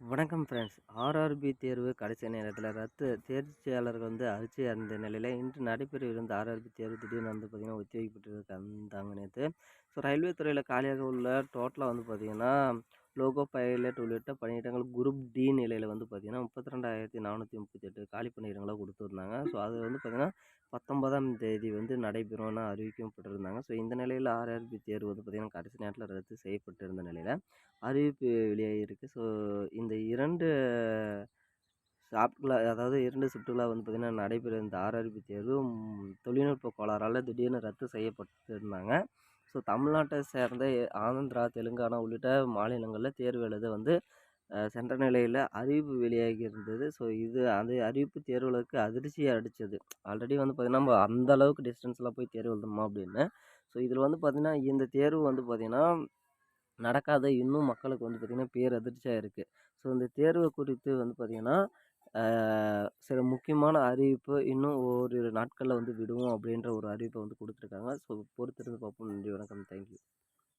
வணக்கம் friends RRB தேர்வு கடைசி நேரத்தில் ரத்து. தேர்ச்சியாளர்கள் வந்து அறிக்கை அடைந்த நிலையில் இன்று நடைபெறவிருந்த ஆர்ஆர்பி தேர்வு திடீர்னு வந்து பார்த்திங்கன்னா ஒத்திவைக்கப்பட்டிருக்காங்க நேற்று ஸோ ரயில்வே துறையில் காலியாக உள்ள டோட்டலாக வந்து பார்த்திங்கன்னா லோகோ பைலட் உள்ளிட்ட பணியிடங்கள் குரூப் டி நிலையில் வந்து பார்த்திங்கன்னா முப்பத்தி ரெண்டாயிரத்தி நானூற்றி முப்பத்தி எட்டு காலி பணியிடங்களாக கொடுத்துருந்தாங்க. ஸோ அது வந்து பார்த்திங்கன்னா பத்தொன்பதாம் தேதி வந்து நடைபெறும்னு அறிவிக்கப்பட்டிருந்தாங்க. ஸோ இந்த நிலையில் ஆர்ஆர்பி தேர்வு வந்து பார்த்திங்கன்னா கடைசி நேரத்தில் ரத்து செய்யப்பட்டிருந்த நிலையில் அறிவிப்பு வெளியாகிருக்கு ஸோ இந்த இரண்டு ஷாப்டில் அதாவது இரண்டு ஷிஃப்ட்டுகளாக வந்து பார்த்திங்கன்னா நடைபெற இந்த ஆர்ஆர்பி தேர்வு தொழில்நுட்ப கோளாறால் திடீர்னு ரத்து செய்யப்பட்டிருந்தாங்க. ஸோ தமிழ்நாட்டை சேர்ந்த ஆந்திரா தெலுங்கானா உள்ளிட்ட மாநிலங்களில் தேர்வு எழுத வந்து சென்ற நிலையில் அறிவிப்பு வெளியாகி இருந்தது. ஸோ இது அந்த அறிவிப்பு தேர்வுகளுக்கு அதிர்ச்சியை அடித்தது ஆல்ரெடி வந்து பார்த்திங்கன்னா நம்ம அந்த அளவுக்கு டிஸ்டன்ஸில் போய் தேர்வு எழுதணுமா அப்படின்னு. ஸோ இதில் வந்து பார்த்திங்கன்னா இந்த தேர்வு வந்து பார்த்திங்கன்னா நடக்காத இன்னும் மக்களுக்கு வந்து பார்த்திங்கன்னா பேர் அதிர்ச்சியாக இருக்குது ஸோ இந்த தேர்வு குறித்து வந்து பார்த்திங்கன்னா சில முக்கியமான அறிவிப்பு இன்னும் ஓரிரு நாட்களில் வந்து விடுவோம் அப்படின்ற ஒரு அறிவிப்பை வந்து கொடுத்துருக்காங்க. ஸோ பொறுத்திருந்து பார்ப்போம். நன்றி வணக்கம். தேங்க்யூ